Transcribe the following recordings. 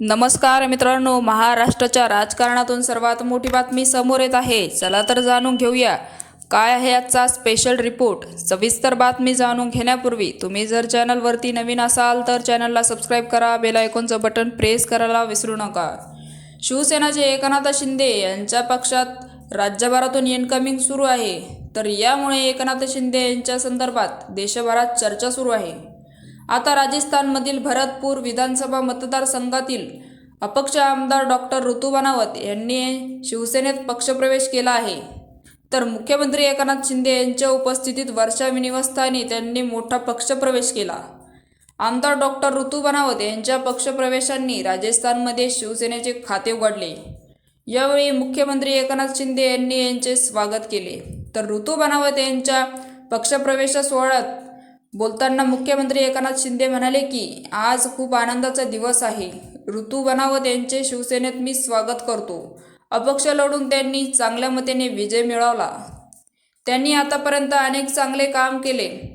नमस्कार मित्रांनो महाराष्ट्राच्या राजकारणातून सर्वात मोठी बातमी समोर येत आहे. चला तर जाणून घेऊया. काय आहे आजचा स्पेशल रिपोर्ट सविस्तर बातमी जाणून घेण्यापूर्वी तुम्ही जर चॅनलवरती नवीन असाल तर चॅनलला सबस्क्राईब करा बेल आयकॉनचं बटन प्रेस करायला विसरू नका. शिवसेनाचे एकनाथ शिंदे यांच्या पक्षात राज्यभरातून इनकमिंग सुरू आहे. तर यामुळे एकनाथ शिंदे यांच्या संदर्भात देशभरात चर्चा सुरू आहे. आता राजस्थानमधील भरतपूर विधानसभा मतदारसंघातील अपक्ष आमदार डॉक्टर ऋतू बनावत यांनी शिवसेनेत पक्षप्रवेश केला आहे. तर मुख्यमंत्री एकनाथ शिंदे यांच्या उपस्थितीत वर्षा विनिवासस्थानी त्यांनी मोठा पक्षप्रवेश केला. आमदार डॉक्टर ऋतू बनावत यांच्या पक्षप्रवेशांनी राजस्थानमध्ये शिवसेनेचे खाते उघडले. यावेळी मुख्यमंत्री एकनाथ शिंदे यांनी यांचे स्वागत केले. तर ऋतू बनावत यांच्या पक्षप्रवेश सोहळ्यात बोलताना मुख्यमंत्री एकनाथ शिंदे म्हणाले की आज खूप आनंदाचा दिवस आहे. ऋतू बनावत यांचे शिवसेनेत मी स्वागत करतो. अपक्ष लढून त्यांनी चांगल्या मतेने विजय मिळवला. त्यांनी आतापर्यंत अनेक चांगले काम केले.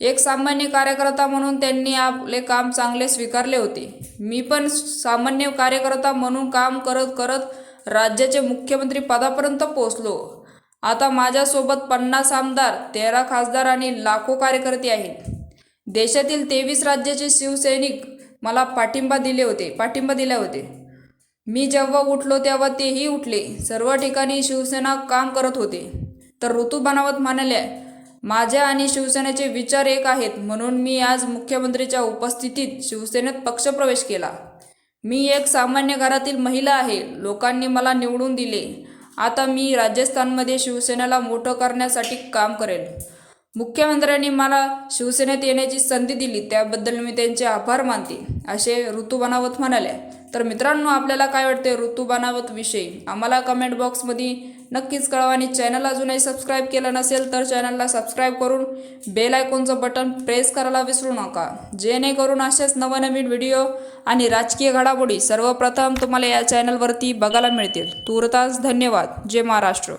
एक सामान्य कार्यकर्ता म्हणून त्यांनी आपले काम चांगले स्वीकारले होते. मी पण सामान्य कार्यकर्ता म्हणून काम करत करत राज्याचे मुख्यमंत्री पदापर्यंत पोहोचलो. आता माझ्यासोबत पन्नास आमदार तेरा खासदार आणि लाखो कार्यकर्ते आहेत. देशातील तेवीस राज्याचे शिवसैनिक मला पाठिंबा दिले होते पाठिंबा दिले होते. मी जेव्हा उठलो तेव्हा तेही उठले. सर्व ठिकाणी शिवसेना काम करत होते. तर ऋतू बनावत म्हणाल्या माझ्या आणि शिवसेनेचे विचार एक आहेत. म्हणून मी आज मुख्यमंत्रीच्या उपस्थितीत शिवसेनेत पक्षप्रवेश केला. मी एक सामान्य घरातील महिला आहे. लोकांनी मला निवडून दिले. आता मी राजस्थानमध्ये शिवसेनेला मोठं करण्यासाठी काम करेन. मुख्यमंत्र्यांनी मला शिवसेनेत येण्याची संधी दिली त्याबद्दल मी त्यांचे आभार मानते असे ऋतू बनावत म्हणाल्या. तर मित्रांनो आपल्याला काय वाटते ऋतू बनावत विषयी? आम्हाला कमेंट बॉक्समध्ये नक्कीच कळवा आणि चॅनल अजूनही सबस्क्राईब केलं नसेल तर चॅनलला सबस्क्राईब करून बेल आयकॉनचं बटन प्रेस करायला विसरू नका. जेणेकरून असेच नवनवीन व्हिडिओ आणि राजकीय घडामोडी सर्वप्रथम तुम्हाला या चॅनलवरती बघायला मिळतील. तुर्तास धन्यवाद. जय महाराष्ट्र.